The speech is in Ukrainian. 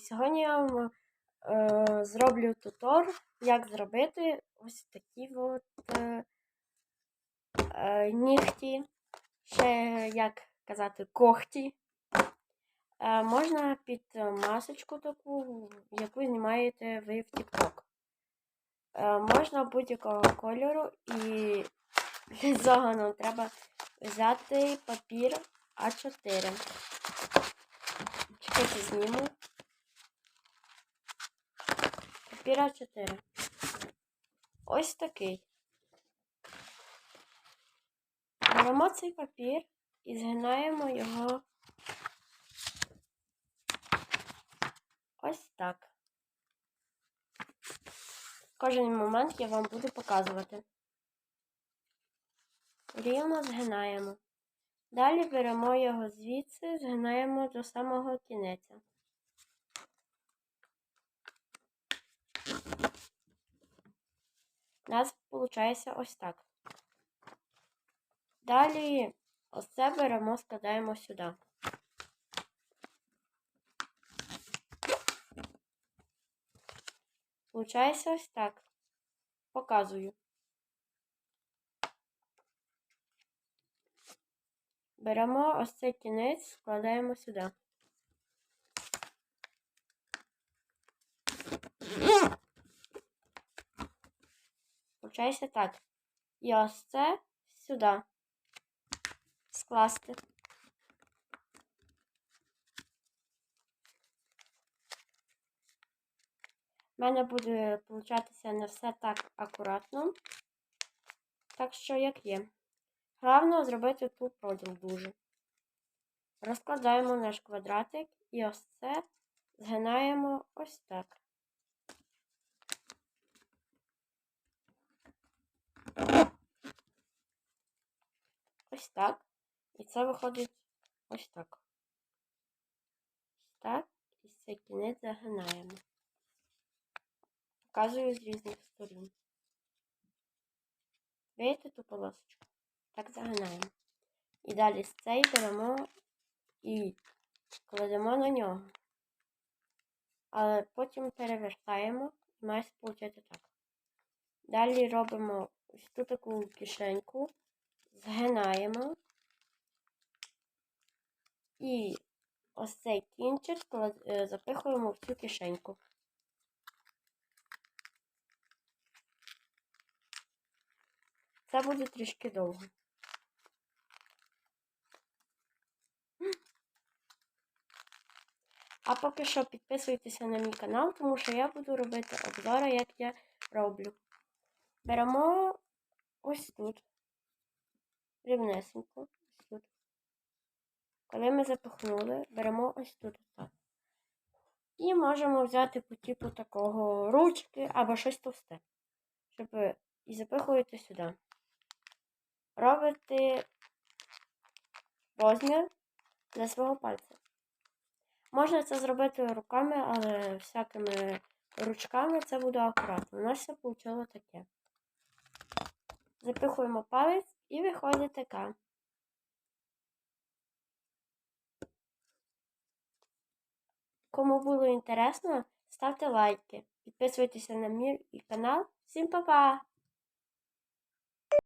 сьогодні я вам е, зроблю тутор, як зробити ось такі от е, е, нігті, ще, як казати, когті. Е, можна під масочку таку, яку знімаєте ви в TikTok. Е, можна будь-якого кольору і для цього нам треба взяти папір А4. Чекайте, зніму. Папір А4. Ось такий. Беремо цей папір і згинаємо його ось так. Кожен момент я вам буду показувати. Рівно згинаємо. Далі беремо його звідси, згинаємо до самого кінця. У нас виходить ось так. Далі ось це беремо, складаємо сюди. Получається ось так. Показую. Беремо ось цей кінець, складаємо сюди. Получається так. І ось це сюди. Скласти. У мене буде получатися не все так акуратно. Так що, як є. Головне зробити тут проділ дуже. Розкладаємо наш квадратик і ось це згинаємо ось так. Ось так. І це виходить ось так. Так. І цей кінець загинаємо. Показую з різних сторін. Видите ту полосочку? Так загинаємо. І далі з цей беремо і кладемо на нього. Але потім перевертаємо і має получати так. Далі робимо ось ту таку кишеньку, згинаємо і ось цей кінчик запихуємо в цю кишеньку. Це буде трішки довго. А поки що підписуйтеся на мій канал, тому що я буду робити обзори, як я роблю. Беремо ось тут. Рівнесенько. Ось тут. Коли ми запихнули, беремо ось тут. Так. І можемо взяти по типу такого ручки або щось товсте. Щоб і запихуєте сюди. Робите розмір для свого пальця. Можна це зробити руками, але всякими ручками це буде акуратно. У нас все вийшло таке. Запихуємо палець і виходить така. Кому було інтересно, ставте лайки, підписуйтеся на мій канал. Всім па-па!